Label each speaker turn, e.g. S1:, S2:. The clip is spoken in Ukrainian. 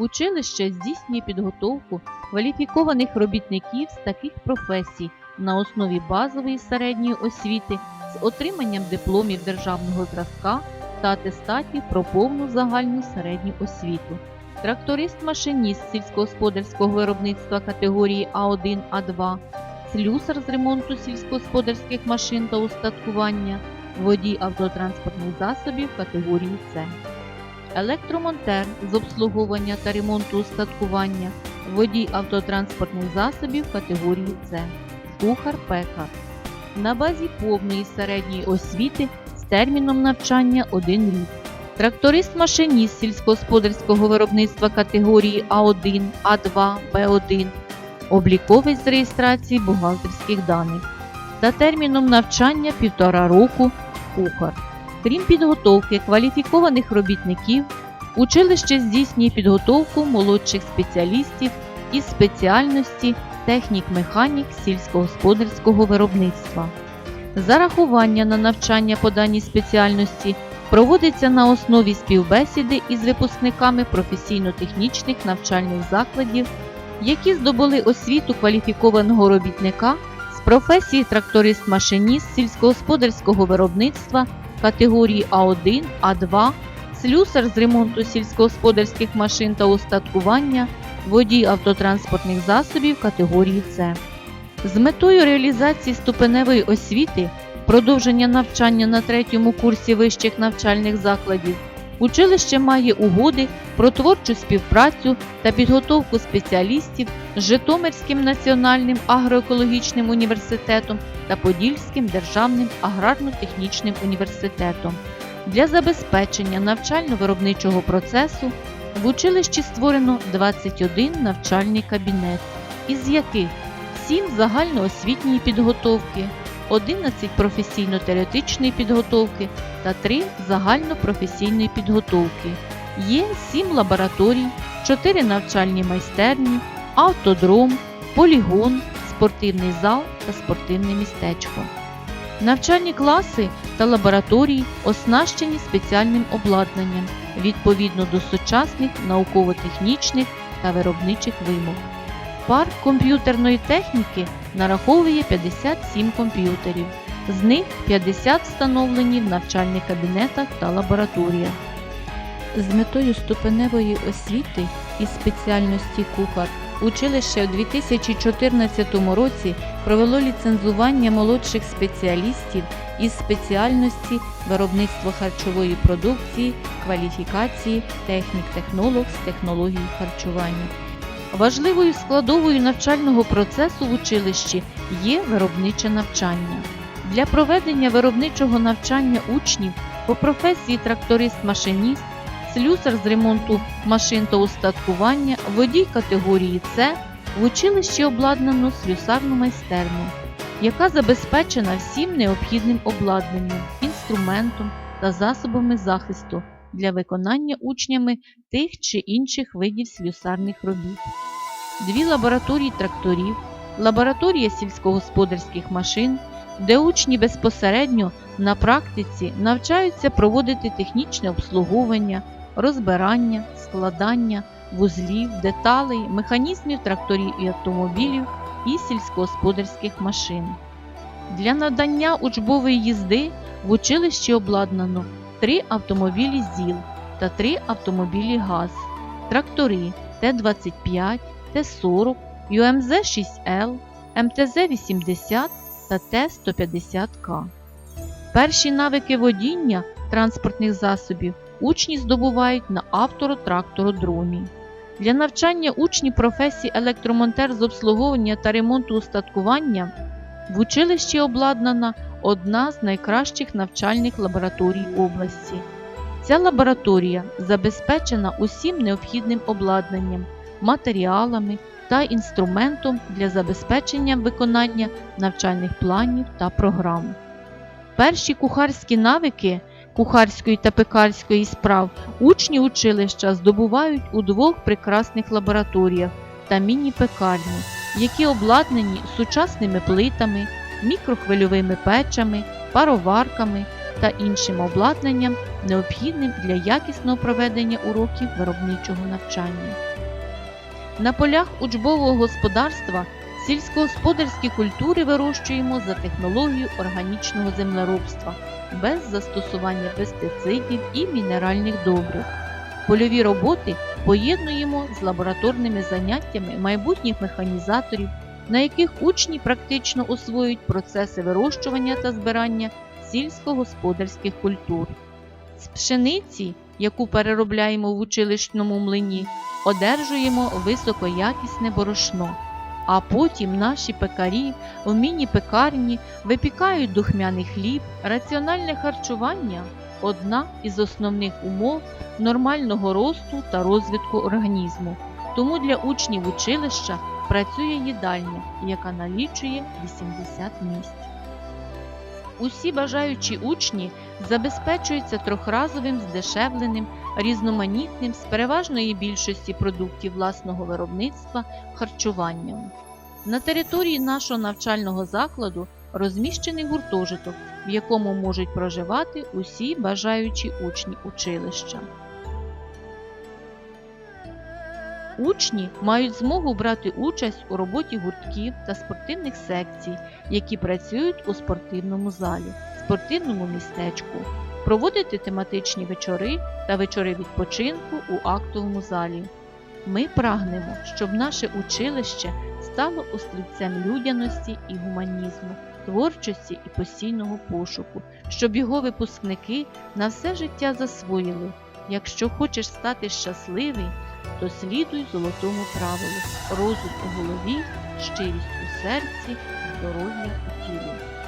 S1: Училище здійснює підготовку кваліфікованих робітників з таких професій на основі базової середньої освіти з отриманням дипломів державного зразка та атестатів про повну загальну середню освіту. Тракторист-машиніст сільськогосподарського виробництва категорії А1, А2, слюсар з ремонту сільськогосподарських машин та устаткування, водій автотранспортних засобів категорії С. Електромонтер з обслуговування та ремонту устаткування, водій автотранспортних засобів категорії С, кухар-пекар. На базі повної середньої освіти з терміном навчання 1 рік. Тракторист-машиніст сільськогосподарського виробництва категорії А1, А2, Б1, обліковець з реєстрації бухгалтерських даних та терміном навчання півтора року кухар. Крім підготовки кваліфікованих робітників, училище здійснює підготовку молодших спеціалістів із спеціальності технік-механік сільськогосподарського виробництва. Зарахування на навчання по даній спеціальності проводиться на основі співбесіди із випускниками професійно-технічних навчальних закладів, які здобули освіту кваліфікованого робітника з професії тракторист-машиніст сільськогосподарського виробництва категорії А1, А2, слюсар з ремонту сільськогосподарських машин та устаткування, водій автотранспортних засобів категорії С. З метою реалізації ступеневої освіти, продовження навчання на третьому курсі вищих навчальних закладів, училище має угоди про творчу співпрацю та підготовку спеціалістів з Житомирським національним агроекологічним університетом та Подільським державним аграрно-технічним університетом. Для забезпечення навчально-виробничого процесу в училищі створено 21 навчальний кабінет, із яких 7 загальноосвітньої підготовки, 11 професійно-теоретичної підготовки та 3 загальнопрофесійної підготовки. Є 7 лабораторій, 4 навчальні майстерні, автодром, полігон, спортивний зал та спортивне містечко. Навчальні класи та лабораторії оснащені спеціальним обладнанням відповідно до сучасних науково-технічних та виробничих вимог. Парк комп'ютерної техніки нараховує 57 комп'ютерів, з них 50 встановлені в навчальних кабінетах та лабораторіях. З метою ступеневої освіти із спеціальності кухар училище у 2014 році провело ліцензування молодших спеціалістів із спеціальності виробництво харчової продукції, кваліфікації, технік-технолог з технології харчування. Важливою складовою навчального процесу в училищі є виробниче навчання. Для проведення виробничого навчання учнів по професії тракторист-машиніст, слюсар з ремонту машин та устаткування, водій категорії С в училищі обладнано слюсарну майстерню, яка забезпечена всім необхідним обладнанням, інструментом та засобами захисту для виконання учнями тих чи інших видів слюсарних робіт. Дві лабораторії тракторів, лабораторія сільськогосподарських машин, де учні безпосередньо на практиці навчаються проводити технічне обслуговування, розбирання, складання, вузлів, деталей, механізмів тракторів і автомобілів і сільськогосподарських машин. Для надання учбової їзди в училищі обладнано три автомобілі ЗІЛ та три автомобілі ГАЗ, трактори Т-25, Т-40, ЮМЗ-6Л, МТЗ-80 та Т-150К. Перші навики водіння транспортних засобів учні здобувають на авторотрактородромі. Для навчання учнів професії електромонтер з обслуговування та ремонту устаткування в училищі обладнана одна з найкращих навчальних лабораторій області. Ця лабораторія забезпечена усім необхідним обладнанням, матеріалами та інструментом для забезпечення виконання навчальних планів та програм. Перші кухарські навики кухарської та пекарської справ учні училища здобувають у двох прекрасних лабораторіях та міні-пекарні, які обладнані сучасними плитами, мікрохвильовими печами, пароварками та іншим обладнанням необхідним для якісного проведення уроків виробничого навчання. На полях учбового господарства сільськогосподарські культури вирощуємо за технологією органічного землеробства без застосування пестицидів і мінеральних добрив. Польові роботи поєднуємо з лабораторними заняттями майбутніх механізаторів, на яких учні практично освоюють процеси вирощування та збирання сільськогосподарських культур. З пшениці, яку переробляємо в училищному млині, одержуємо високоякісне борошно. А потім наші пекарі в міні-пекарні випікають духмяний хліб, раціональне харчування одна із основних умов нормального росту та розвитку організму. Тому для учнів училища працює їдальня, яка налічує 80 місць. Усі бажаючі учні забезпечуються трьохразовим здешевленим, різноманітним з переважної більшості продуктів власного виробництва харчуванням. На території нашого навчального закладу розміщений гуртожиток, в якому можуть проживати усі бажаючі учні училища. Учні мають змогу брати участь у роботі гуртків та спортивних секцій, які працюють у спортивному залі, спортивному містечку, проводити тематичні вечори та вечори відпочинку у актовому залі. Ми прагнемо, щоб наше училище стало острівцем людяності і гуманізму, творчості і постійного пошуку, щоб його випускники на все життя засвоїли. Якщо хочеш стати щасливий, то слідуй золотому правилу розум у голові, щирість у серці, здоров'я у тілі.